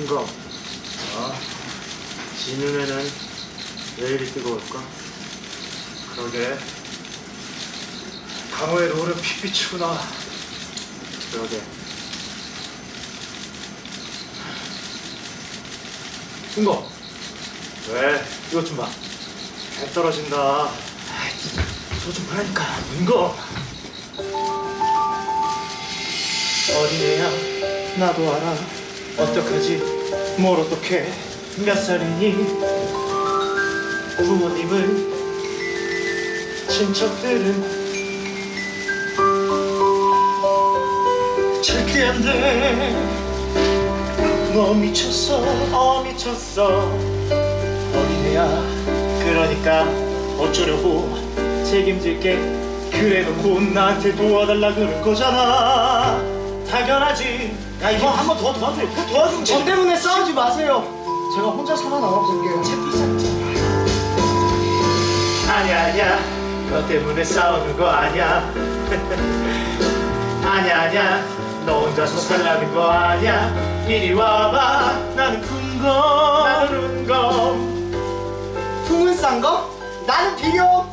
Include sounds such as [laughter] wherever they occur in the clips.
큰거. 어? 지 눈에는 왜 이리 뜨거울까? 그러게. 강호의 롤은 핏빛이구나. 그러게. 큰 거. 왜? 이것 좀 봐. 배 떨어진다. 소좀 보라니까. 은거. 어린애야 나도 알아 어떡하지? 뭘 어떡해? 몇 살이니? 부모님을 친척들은? 절대 안돼 너 미쳤어 어 미쳤어. 어린애야 그러니까 어쩌려고 책임질게. 그래놓고 나한테 도와달라 그럴 거잖아 당연하지. 야 이거 한 번 더 도와줘. 그 도와주면 저 때문에 싸우지 마세요. 제가 혼자 살아남아 볼게요. 아니야 아니야. 너 때문에 싸우는 거 아니야. [laughs] 아니야 아니야. 너 혼자서 살라는 거 아니야. 이리 와봐. 나는 큰거 나는 은거 풍은 싼 거? 나는 비료.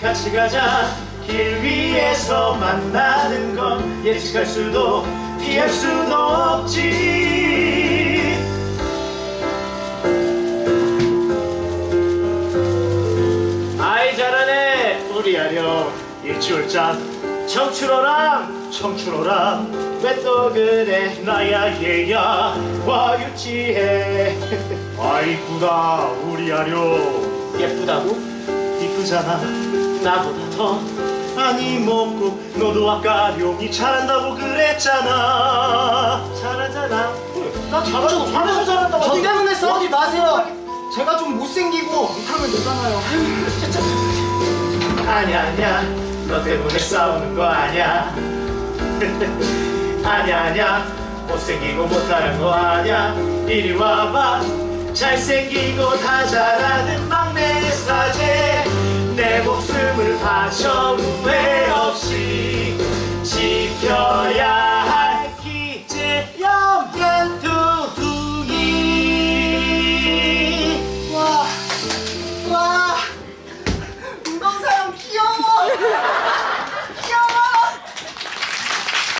같이 가자. 길 위에서 만나는 건 예측할 수도 피할 수도 없지. 아이 잘하네. 우리 아령 일치월장 청춘호랑 청춘호랑. 왜 또 그래? 나야 얘야. 와 유치해. 아 이쁘다 우리 아령 예쁘다고? 이쁘잖아. 나보다 더 많이 먹고 너도 아까 용이 잘한다고 그랬잖아. 잘하잖아 나 잘하고 잘해서 잘한다고 저 때문에 싸우지 마세요. 제가 좀 못생기고 못하면 되잖아요. 진짜. 아니야 아니야. 너 때문에 싸우는 거 아니야. [laughs] 아니야 아니야. 못생기고 못하는 거 아니야. 이리 와봐. 잘생기고 다 잘하는 chambre